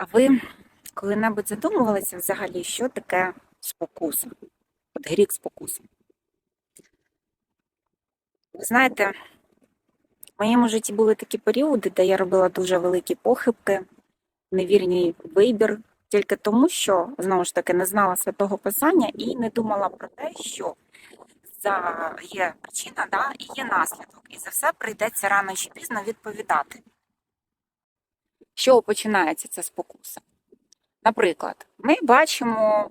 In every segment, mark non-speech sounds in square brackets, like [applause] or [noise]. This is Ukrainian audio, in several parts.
А ви коли-небудь задумувалися взагалі, що таке спокуса? От гріх спокуси. Ви знаєте, в моєму житті були такі періоди, де я робила дуже великі похибки, невірний вибір, тільки тому, що знову ж таки не знала святого писання і не думала про те, що за є причина, да, і є наслідок, і за все прийдеться рано чи пізно відповідати. Чого починається ця спокуса? Наприклад, ми бачимо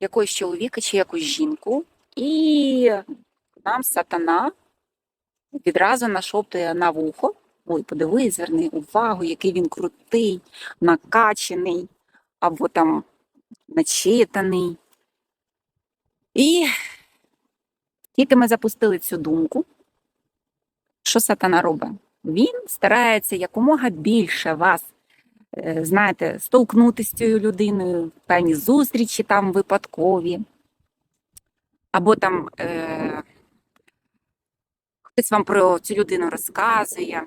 якогось чоловіка чи якусь жінку, і нам сатана відразу нашоптує на вухо. Ой, подивись, зверни увагу, який він крутий, накачаний, або там начитаний. І тільки ми запустили цю думку, що сатана робить? Він старається якомога більше вас, е, знаєте, столкнути з цією людиною, певні зустрічі там випадкові, або там е, хтось вам про цю людину розказує.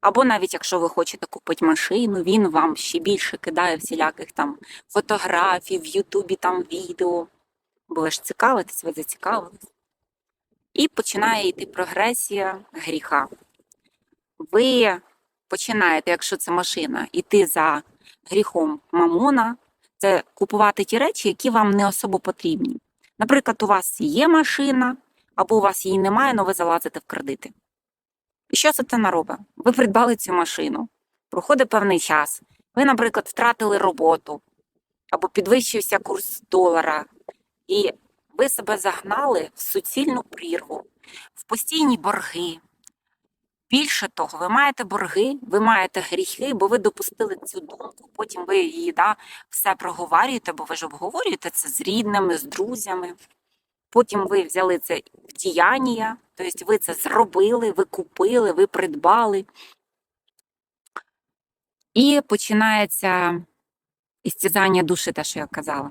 Або навіть якщо ви хочете купити машину, він вам ще більше кидає всіляких там фотографій, в Ютубі там відео. Бо ви ж цікавитесь, ви зацікавились. І починає йти прогресія гріха. Ви починаєте, якщо це машина, йти за гріхом мамона, це купувати ті речі, які вам не особо потрібні. Наприклад, у вас є машина, або у вас її немає, але ви залазите в кредити. І що сатана робить? Ви придбали цю машину, проходить певний час. Ви, наприклад, втратили роботу, або підвищився курс долара, і ви себе загнали в суцільну прірву, в постійні борги. Більше того, ви маєте борги, ви маєте гріхи, бо ви допустили цю думку. Потім ви її да, все проговорюєте, бо ви ж обговорюєте це з рідними, з друзями. Потім ви взяли це в діяння, тобто ви це зробили, ви купили, ви придбали. І починається істязання душі, те, що я казала.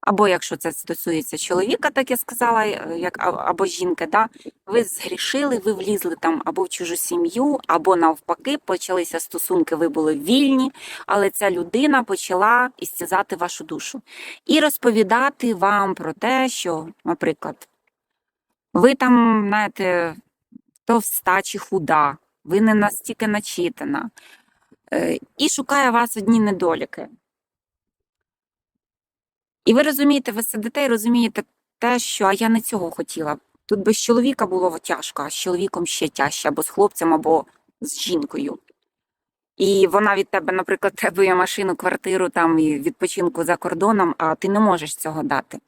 Або якщо це стосується чоловіка, так я сказала, е, як або жінки, да, ви згрішили, ви влізли там або в чужу сім'ю, або навпаки, почалися стосунки, ви були вільні, але ця людина почала істязати вашу душу і розповідати вам про те, що, наприклад, ви там, знаєте, товста чи худа, ви не настільки начитана, е, і шукає вас одні недоліки. І ви розумієте, ви сидите і розумієте те, що а я не цього хотіла. Тут без чоловіка було тяжко, а з чоловіком ще тяжче, або з хлопцем, або з жінкою. І вона від тебе, наприклад, [laughs] требує машину, квартиру там і відпочинку за кордоном, а ти не можеш цього дати.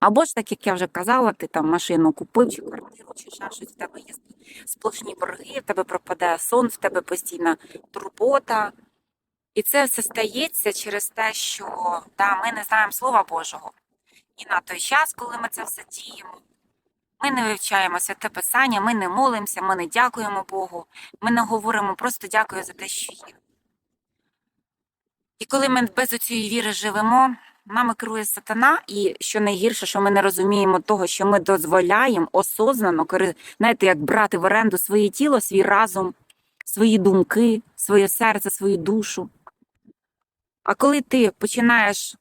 Або ж, так як я вже казала, ти там машину купив, чи квартиру, чи ще щось, в тебе є сплошні борги, в тебе пропадає сон, в тебе постійна турбота. І це все стається через те, що да, ми не знаємо Слова Божого. І на той час, коли ми це все діємо, ми не вивчаємо святе Писання, ми не молимося, ми не дякуємо Богу, ми не говоримо просто дякую за те, що є. І коли ми без цієї віри живемо, нами керує сатана, і що найгірше, що ми не розуміємо того, що ми дозволяємо осознано, знаєте, як брати в оренду своє тіло, свій разум, свої думки, своє серце, свою душу. А коли ти починаєш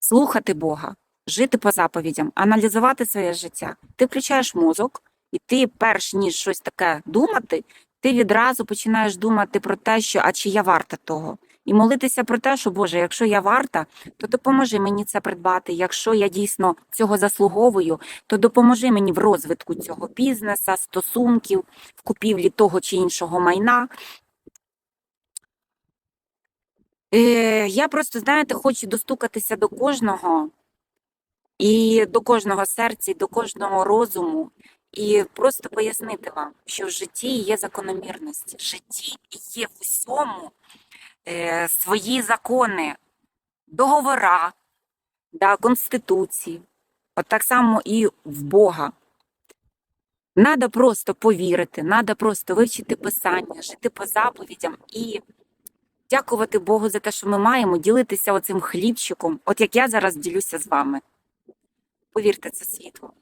слухати Бога, жити по заповідям, аналізувати своє життя, ти включаєш мозок, і ти, перш ніж щось таке думати, ти відразу починаєш думати про те, що а чи я варта того. І молитися про те, що Боже, якщо я варта, то допоможи мені це придбати. Якщо я дійсно цього заслуговую, то допоможи мені в розвитку цього бізнеса, стосунків, в купівлі того чи іншого майна. Е, я просто, знаєте, хочу достукатися до кожного і до кожного серця, і до кожного розуму, і просто пояснити вам, що в житті є закономірності. В житті є в усьому е, свої закони, договора, да, конституції. От так само і в Бога. Надо просто повірити, надо просто вивчити писання, жити по заповідям і дякувати Богу за те, що ми маємо, ділитися оцим хлібчиком, от як я зараз ділюся з вами. Повірте, це світло.